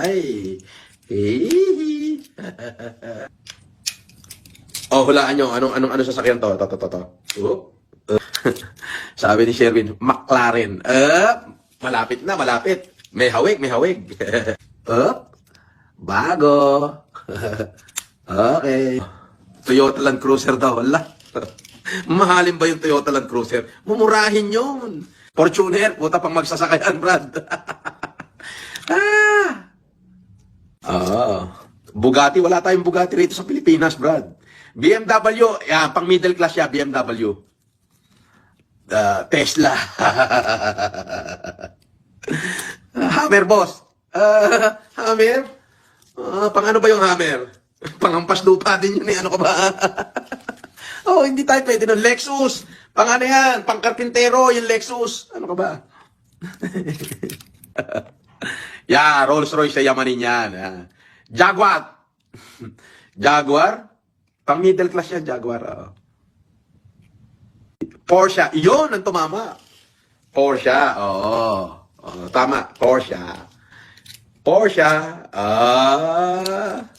Ay. Oh, hulaan nyo. Anong, anong, anong sasakyan to? To, to, to, to. Oh. Sabi ni Sherwin, McLaren. Eh, malapit na, malapit. May hawig, may hawig. Up. Bago. okay. Toyota Land Cruiser daw. Wala. Mahalin ba yung Toyota Land Cruiser? Mumurahin yun. Fortuner, puta pang magsasakayan, Brad. ah. Ah. Bugatti, wala tayong Bugatti rito sa Pilipinas, Brad. BMW, yan, pang middle class siya, BMW. Ah, Tesla. Hammer, boss. Ah, hammer? Ah, pang ano ba yung hammer? Pangampas lupa din yun eh. Ano ka ba? oh, hindi tayo pwede nun. Lexus. Pang ano yan? Pang karpintero, yung Lexus. Ano ka ba? Yeah, Rolls Royce sa yamanin yan. ah. Jaguar. Jaguar? Pang middle class yan, Jaguar. oo. Porsche. Yun ang tumama. Porsche. Oo. Oo, tama. Porsche. Porsche. Ah.